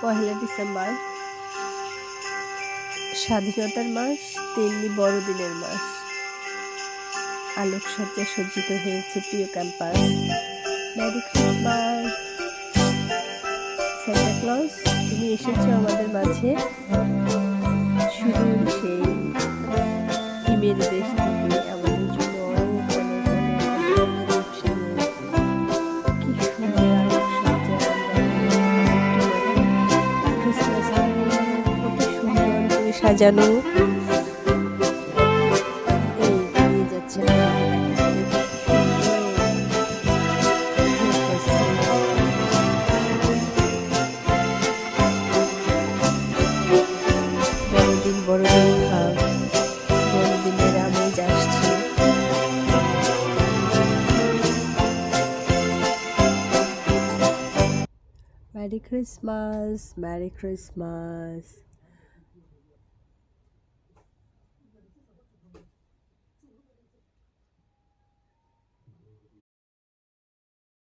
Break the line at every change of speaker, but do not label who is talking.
পহেলা December. স্বাধীনতার মাস, তেমনি বড়দিনের মাস। আলোকসজ্জা সজ্জিত হয়েছে প্রিয় campus. Merry Christmas Santa Claus তুমি এসেছ আমাদের মাঝে। শুধু সেই হিমের দেশ থেকে সাজানো বড়দিন বড়দিন খাও বড়দিনের Merry Christmas, Merry Christmas.